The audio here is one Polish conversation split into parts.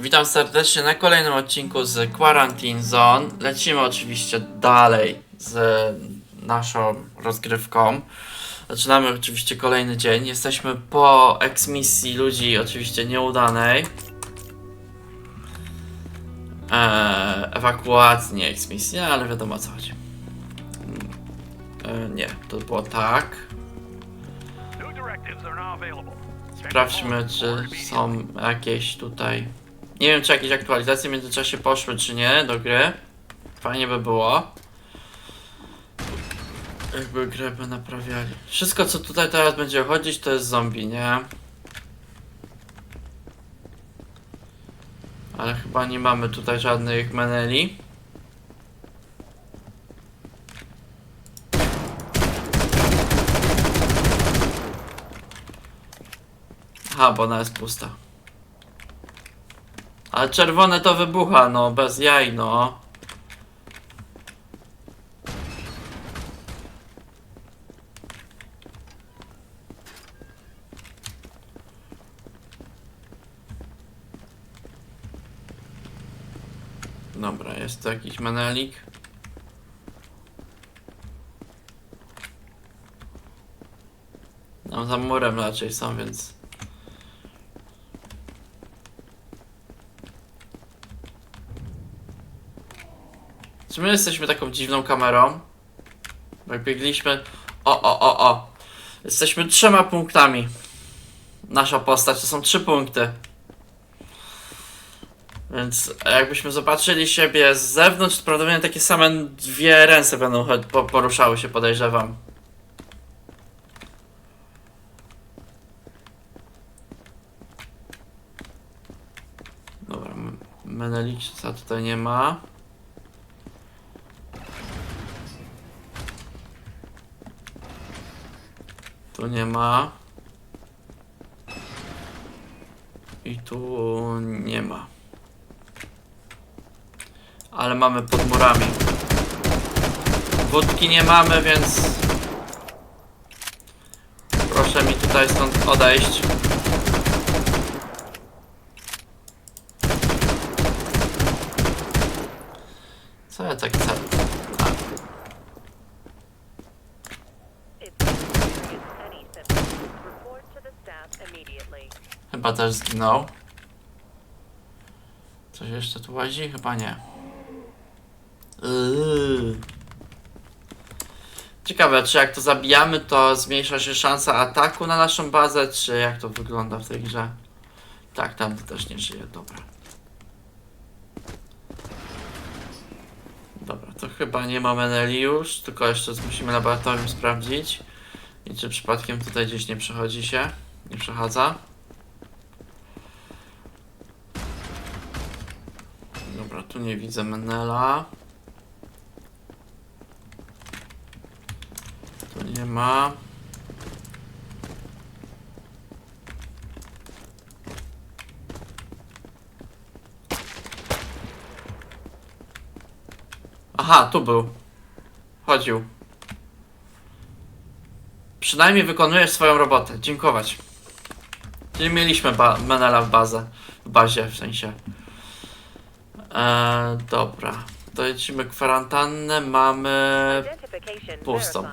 Witam serdecznie na kolejnym odcinku z Quarantine Zone. Lecimy oczywiście dalej z naszą rozgrywką. Zaczynamy oczywiście kolejny dzień. Jesteśmy po eksmisji ludzi, oczywiście nieudanej. Eee, ewakuacji, nie eksmisji, ale wiadomo o co chodzi. Eee, nie, to było tak. Sprawdźmy, czy są jakieś tutaj. Nie wiem, czy jakieś aktualizacje w międzyczasie poszły, czy nie do gry. Fajnie by było. Jakby grę by naprawiali. Wszystko, co tutaj teraz będzie chodzić, to jest zombie, nie? Ale chyba nie mamy tutaj żadnych meneli. Aha, bo ona jest pusta. Ale czerwone to wybucha, no, bez jaj, no. Dobra, jest tu jakiś menelik. No, za murem raczej są, więc... Czy my jesteśmy taką dziwną kamerą? Jak biegliśmy. O, o, o, o. Jesteśmy trzema punktami. Nasza postać to są trzy punkty. Więc jakbyśmy zobaczyli siebie z zewnątrz, to prawdopodobnie takie same dwie ręce będą poruszały się, podejrzewam. Dobra, M- Meneliksa tutaj nie ma. Tu nie ma. I tu nie ma. Ale mamy pod murami. Wódki nie mamy, więc... Proszę mi tutaj stąd odejść. Co ja tak cały... A, If you experience any symptoms, report to the staff immediately. Chyba też zginął. Coś jeszcze tu łazi? Chyba nie. Yy. Ciekawe, czy jak to zabijamy, to zmniejsza się szansa ataku na naszą bazę, czy jak to wygląda w tej grze? Tak, tam to też nie żyje, dobra. Dobra, to chyba nie ma meneli już, tylko jeszcze musimy laboratorium sprawdzić. I czy przypadkiem tutaj gdzieś nie przechodzi się, nie przechadza. Dobra, nie widzę Menela. Tu nie ma. Aha, tu był. Chodził. Przynajmniej wykonujesz swoją robotę. Dziękować. Czyli mieliśmy Menela w bazę. W bazie, w sensie. Eee, dobra. Dolecimy kwarantannę, mamy... Pustą.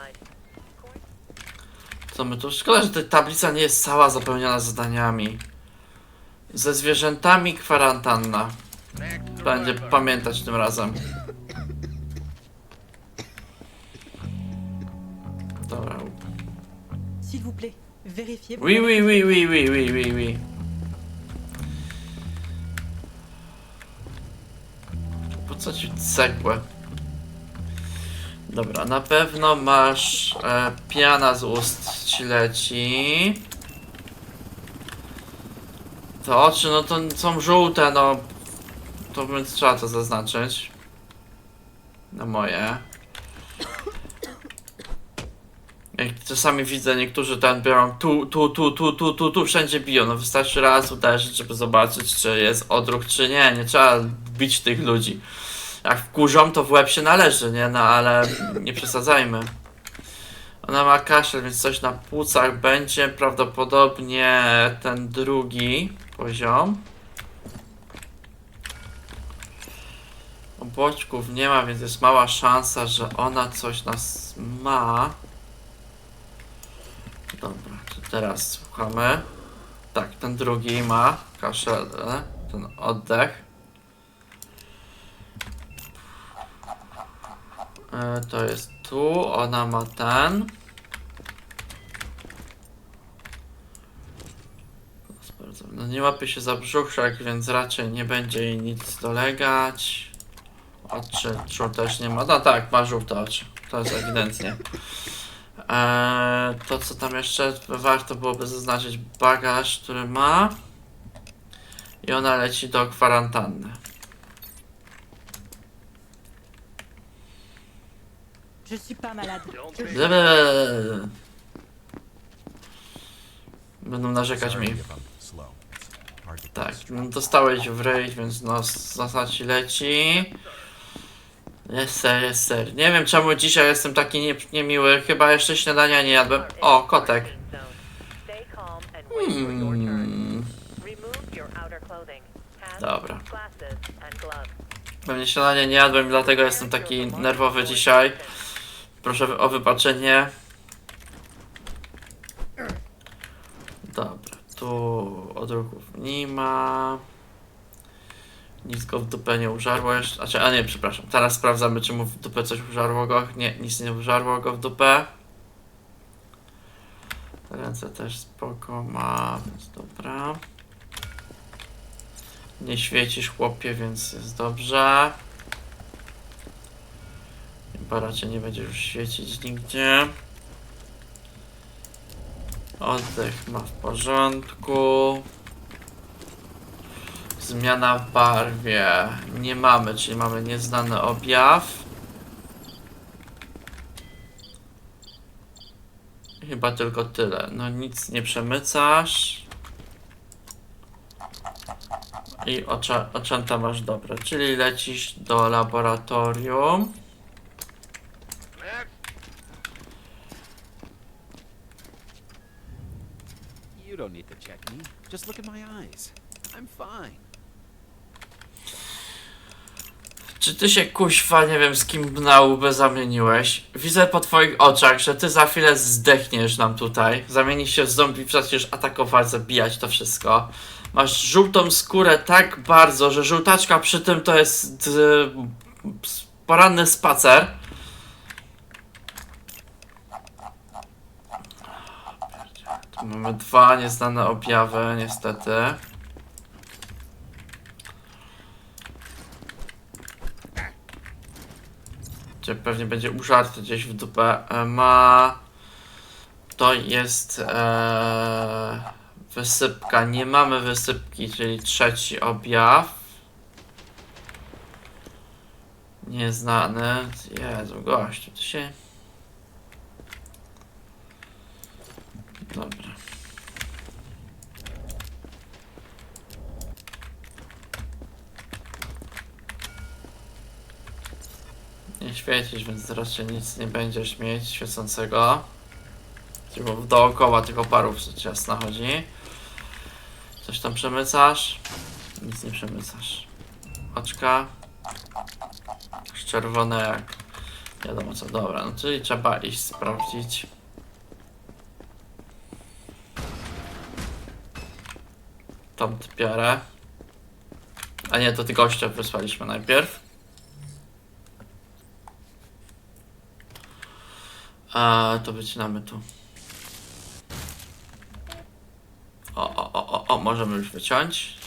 Co my tu? Szkoda, że ta tablica nie jest cała zapełniona zadaniami. Ze zwierzętami kwarantanna. Będzie pamiętać tym razem. Dobra. S'il vous plaît, vérifiez. Oui, oui, oui, oui, oui, oui, oui, oui. Co ci cegłę? Dobra, na pewno masz e, piana z ust ci leci. Te oczy, no to są żółte, no. To więc trzeba to zaznaczyć. Na moje. Jak czasami widzę, niektórzy ten biorą tu, tu, tu, tu, tu, tu, tu, wszędzie biją. No wystarczy raz uderzyć, żeby zobaczyć, czy jest odruch, czy nie. Nie trzeba bić tych ludzi. Jak wkurzą, to w łeb się należy, nie? No ale nie przesadzajmy. Ona ma kaszel, więc coś na płucach będzie. Prawdopodobnie ten drugi poziom. boczków nie ma, więc jest mała szansa, że ona coś nas ma. Dobra, to teraz słuchamy. Tak, ten drugi ma kaszel, ten oddech. To jest tu, ona ma ten. No nie łapie się za brzuszek, więc raczej nie będzie jej nic dolegać. Oczy, czu też nie ma. No tak, ma żółte oczy. To jest ewidentnie. Eee, to co tam jeszcze warto byłoby zaznaczyć, bagaż, który ma. I ona leci do kwarantanny. Je suis pas malade. Eee. Będą narzekać mi. Tak, no dostałeś w ryj, więc no zasadzie leci. Jest ser, jest ser. Nie wiem czemu dzisiaj jestem taki nie, niemiły, chyba jeszcze śniadania nie jadłem. O, kotek. Hmm. Dobra. Pewnie śniadania nie jadłem, dlatego jestem taki nerwowy dzisiaj. Proszę o wybaczenie. Dobra, tu odruchów nie ma. Nic go w dupę nie użarło jeszcze. Znaczy, a nie, przepraszam. Teraz sprawdzamy, czy mu w dupę coś użarło go. Nie, nic nie użarło go w dupę. Ręce też spoko ma, więc dobra. Nie świecisz chłopie, więc jest dobrze. Raczej nie będzie już świecić nigdzie. Oddech ma w porządku. Zmiana w barwie nie mamy, czyli mamy nieznany objaw. Chyba tylko tyle. No nic nie przemycasz. I oczęta masz dobre, czyli lecisz do laboratorium. Next. You don't need to check me. Just look at my eyes. I'm fine. Czy ty się kuźwa, nie wiem z kim na łbę zamieniłeś? Widzę po twoich oczach, że ty za chwilę zdechniesz nam tutaj. Zamienisz się w zombie, przecież atakować, zabijać to wszystko. Masz żółtą skórę tak bardzo, że żółtaczka przy tym to jest yy, poranny spacer. Mamy dwa nieznane objawy, niestety. Gdzie pewnie będzie użarty gdzieś w dupę. E, Ma. To jest e, wysypka. Nie mamy wysypki, czyli trzeci objaw. Nieznany. Jezu, gościu, to się. Dobra. Nie świecisz, więc raczej nic nie będziesz mieć świecącego. Tylko dookoła tylko parów jasna chodzi. Coś tam przemycasz? Nic nie przemycasz. Oczka. Czerwone jak wiadomo co. Dobra, no czyli trzeba iść sprawdzić. Tą typiarę. A nie, to ty gościa wysłaliśmy najpierw. A to wycinamy tu. O, o, o, o, o, możemy już wyciąć.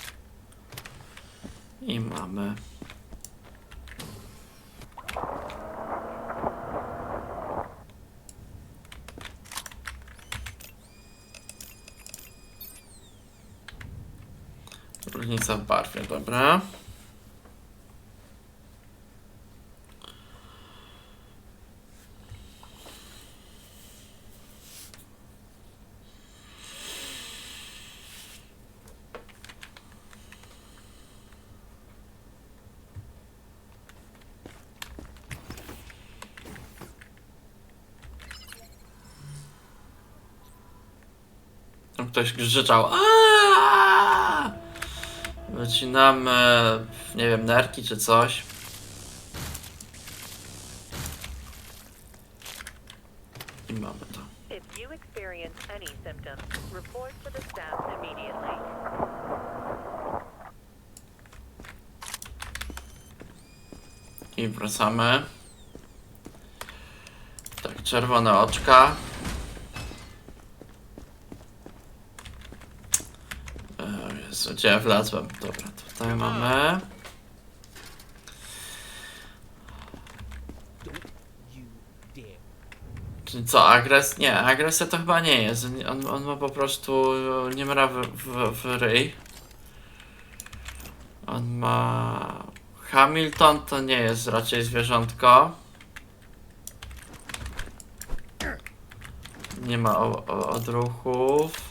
I mamy. Różnica w barwie, dobra. ktoś krzyczał. Aaaa! Wycinamy, nie wiem, nerki czy coś. I mamy to. I wracamy. Tak, czerwone oczka. Wlazłem? Dobra, tutaj mamy. Czyli co, agres? Nie, agresja to chyba nie jest. On, on ma po prostu nie mra w, w, w ryj. On ma... Hamilton to nie jest raczej zwierzątko. Nie ma odruchów.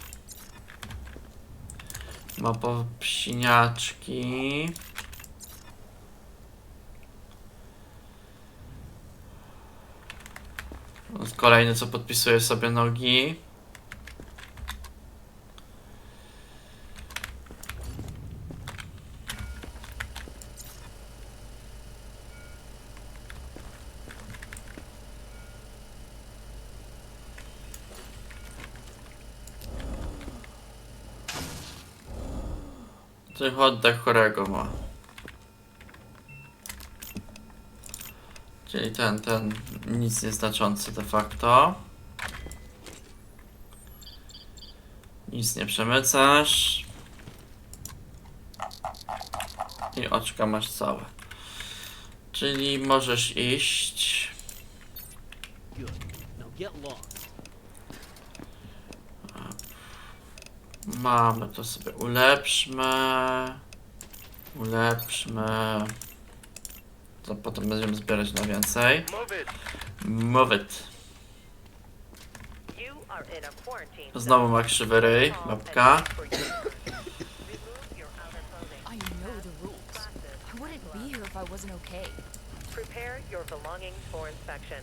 Ma popsiniaczki. Kolejny co podpisuje sobie nogi. Tych oddech chorego ma. Czyli ten, ten nic nieznaczący de facto. Nic nie przemycasz. I oczka masz całe. Czyli możesz iść. Mamy to sobie ulepszmy. Ulepszmy. To potem będziemy zbierać na więcej. Move it. Znowu ma krzywy ryj, babka. I know the rules. I wouldn't be here if I wasn't okay. Prepare your belongings for inspection.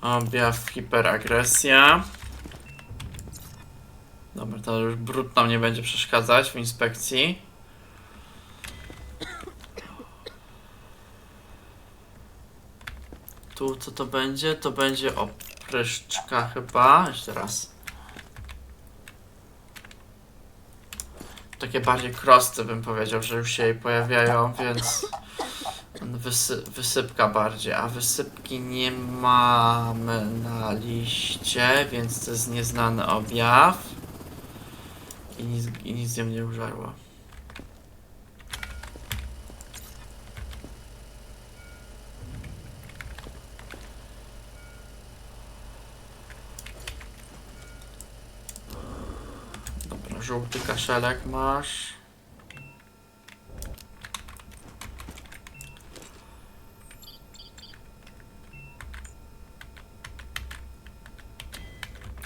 Objaw hiperagresja. Dobra, to już brud nam nie będzie przeszkadzać w inspekcji. Tu co to będzie? To będzie opryszczka chyba. Jeszcze raz. Takie bardziej krosty bym powiedział, że już się jej pojawiają, więc wysy wysypka bardziej, a wysypki nie mamy na liście, więc to jest nieznany objaw. I nic, i nic z nią nie użarło. Dobra, żółty kaszelek masz.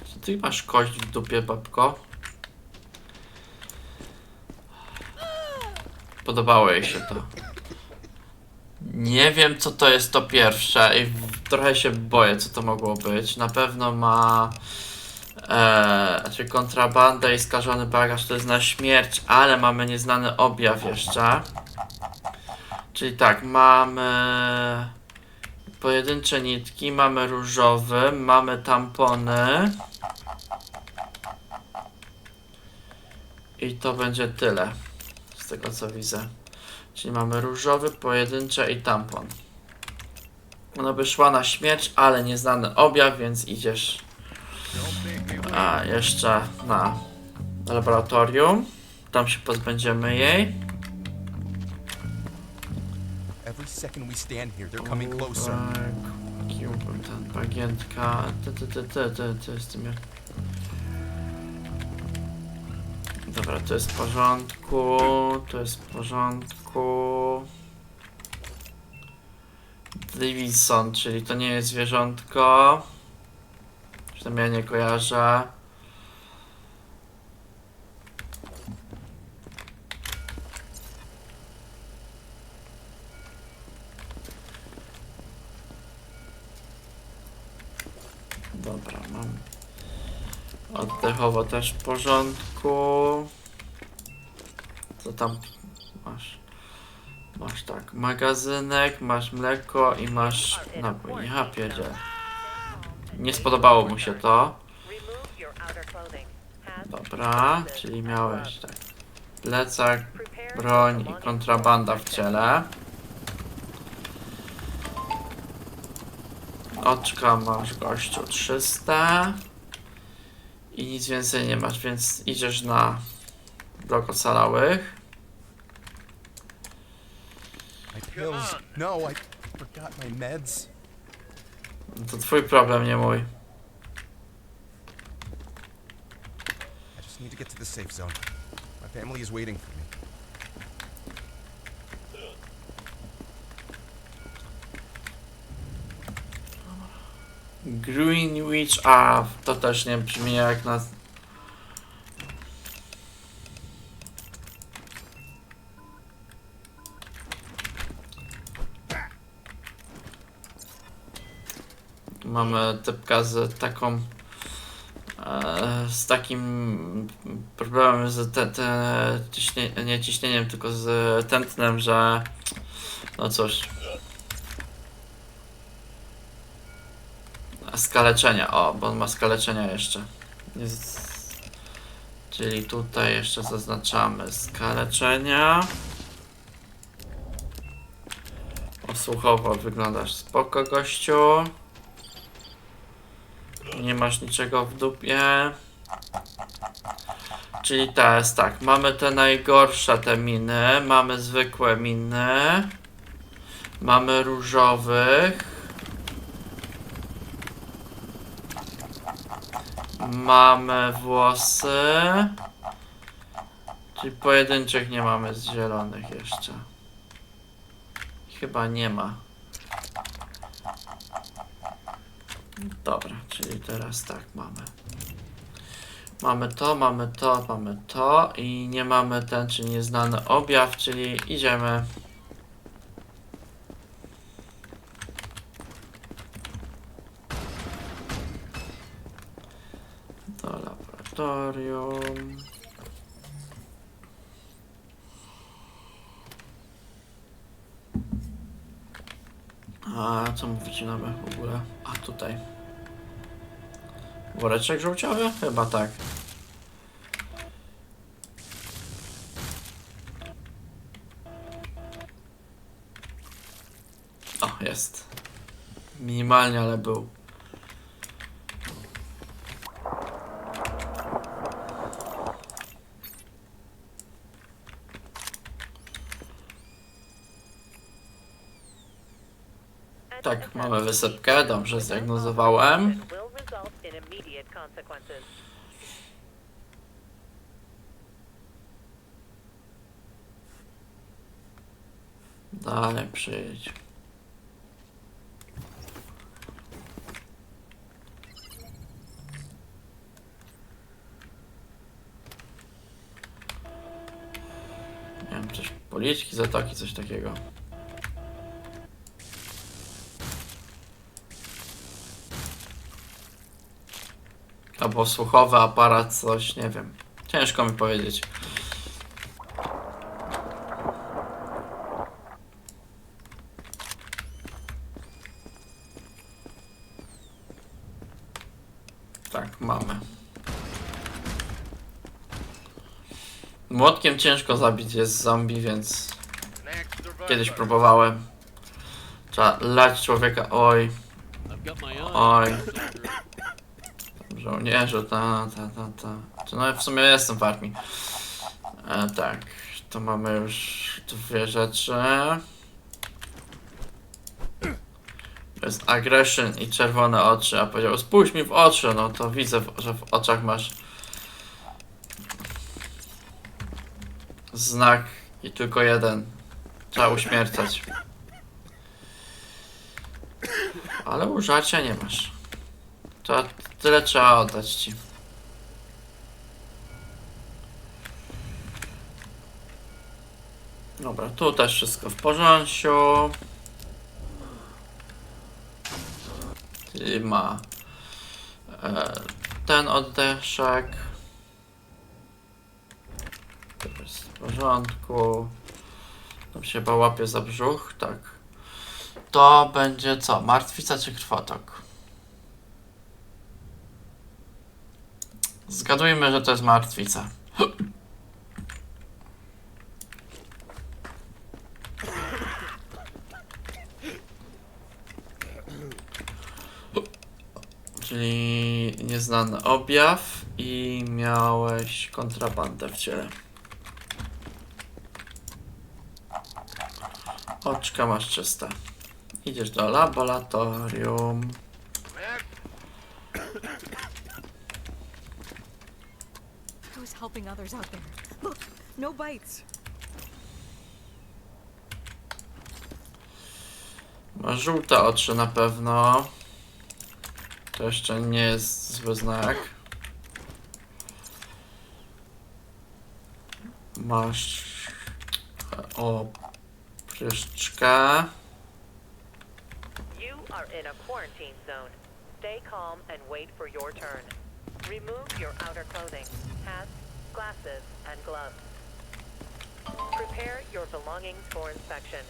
Czy ty masz kość w dupie, babko? Podobało jej się to. Nie wiem, co to jest to pierwsze i trochę się boję, co to mogło być. Na pewno ma e, znaczy kontrabanda i skażony bagaż to jest na śmierć, ale mamy nieznany objaw jeszcze. Czyli tak, mamy pojedyncze nitki, mamy różowy, mamy tampony. I to będzie tyle, z tego co widzę. Czyli mamy różowy, pojedyncze i tampon. Ona by szła na śmierć, ale nieznany objaw, więc idziesz a jeszcze na laboratorium. Tam się pozbędziemy jej. Every second we stand here, they're coming closer. Tak, ten bagientka. Ty, ty, ty, ty, ty, ty z tym jak... Dobra, to jest w porządku, to jest w porządku. Davidson, czyli to nie jest zwierzątko. Przynajmniej ja nie kojarzę. Oddechowo też w porządku. Co tam masz? Masz tak, magazynek, masz mleko i masz napój. Nie spodobało mu się to. Dobra, czyli miałeś tak. Plecak, broń i kontrabanda w ciele. Oczka masz gościu 300 i nic więcej nie masz, więc idziesz na blok ocalałych. Pills. No, I forgot my meds. To twój problem, nie mój. I just need to get to the safe zone. My family is waiting Greenwich, a to też nie brzmi jak na... Mamy typka z taką e, z takim problemem z te, te, ciśnie, nie ciśnieniem, tylko z tętnem, że no cóż, Skaleczenia, o, bo on ma skaleczenia jeszcze. Jest... Czyli tutaj jeszcze zaznaczamy skaleczenia. Osłuchowo wyglądasz spoko, gościu. Nie masz niczego w dupie. Czyli teraz tak, mamy te najgorsze te miny, mamy zwykłe miny, mamy różowych, Mamy włosy. Czyli pojedynczych nie mamy z zielonych jeszcze. Chyba nie ma. Dobra, czyli teraz tak mamy. Mamy to, mamy to, mamy to i nie mamy ten, czyli nieznany objaw, czyli idziemy. Do A co mu wycinamy w ogóle? A tutaj. Woreczek żółciowy? Chyba tak. O, jest. Minimalnie, ale był. Tak, mamy wysypkę, dobrze zdiagnozowałem. Dalej przyjdź. Nie wiem, coś policzki, zatoki, coś takiego. Albo słuchowy aparat, coś, nie wiem. Ciężko mi powiedzieć. Tak, mamy. Młotkiem ciężko zabić jest zombie, więc kiedyś próbowałem. Trzeba lać człowieka, oj, oj. Żołnierzu, ta, ta, ta, ta. Czy no w sumie jestem w armii. E, tak, to mamy już dwie rzeczy. To jest aggression i czerwone oczy, a powiedział spójrz mi w oczy, no to widzę, że w oczach masz znak i tylko jeden. Trzeba uśmiercać. Ale użarcia nie masz. To tyle trzeba oddać ci. Dobra, tu też wszystko w porządku. Czyli ma e, ten oddeszek. To jest w porządku. Tam się chyba łapie za brzuch, tak. To będzie co? Martwica czy krwotok? Zgadujmy, że to jest martwica. Czyli nieznany objaw i miałeś kontrabandę w ciele. Oczka masz czyste. Idziesz do laboratorium. Helping others out there. Look, no bites. Masz żółte oczy na pewno. To jeszcze nie jest zły znak. Masz o pryszczkę. You are in a quarantine zone. Stay calm and wait for your turn. Remove your outer clothing, hats, glasses, and gloves. Prepare your belongings for inspection.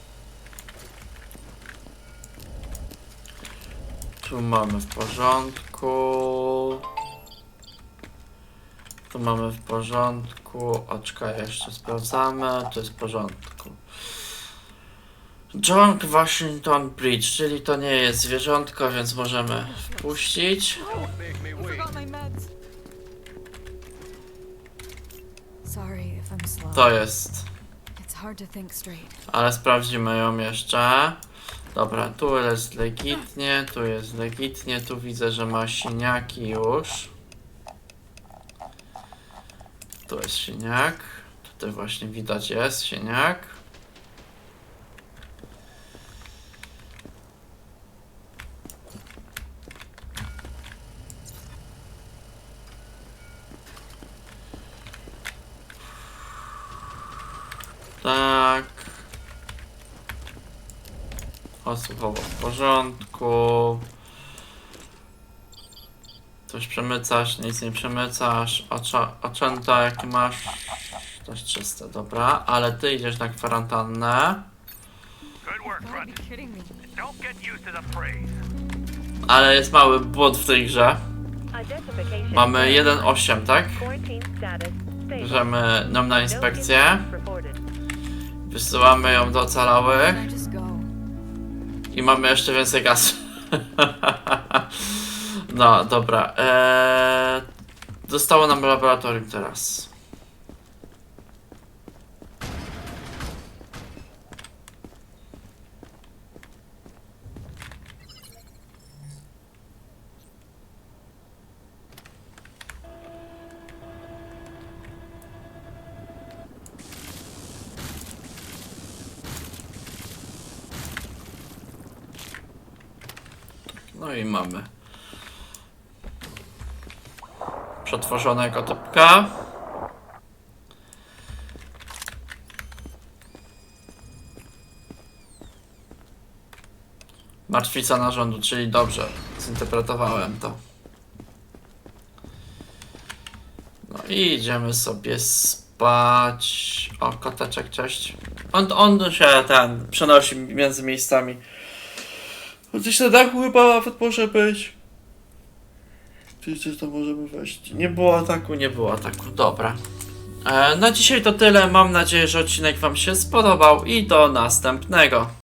Tu mamy w porządku. Tu mamy w porządku. Oczka jeszcze sprawdzamy. To jest w porządku. John Washington Bridge, czyli to nie jest zwierzątko, więc możemy wpuścić. Sorry if I'm slow. To jest. It's hard to think straight. Ale sprawdzimy ją jeszcze. Dobra, tu jest legitnie, tu jest legitnie, tu widzę, że ma siniaki już. Tu jest siniak. Tutaj właśnie widać jest siniak. Tak. Osłuchowo w porządku. Coś przemycasz, nic nie przemycasz. Ocza, oczęta jakie masz? Też czyste, dobra. Ale ty idziesz na kwarantannę. Ale jest mały błąd w tej grze. Mamy 1.8, tak? Bierzemy ją na inspekcję. Wysyłamy ją do ocalałych. I mamy jeszcze więcej gazu. no, dobra. Eee, zostało nam laboratorium teraz. No i mamy przetworzonego typka. Martwica narządu, czyli dobrze, zinterpretowałem to. No i idziemy sobie spać. O, koteczek, cześć. On, on się ten przenosi między miejscami. Gdzieś na dachu chyba nawet może być. Gdzieś to możemy wejść? Nie było ataku, nie było ataku. Dobra. E, na dzisiaj to tyle. Mam nadzieję, że odcinek Wam się spodobał i do następnego.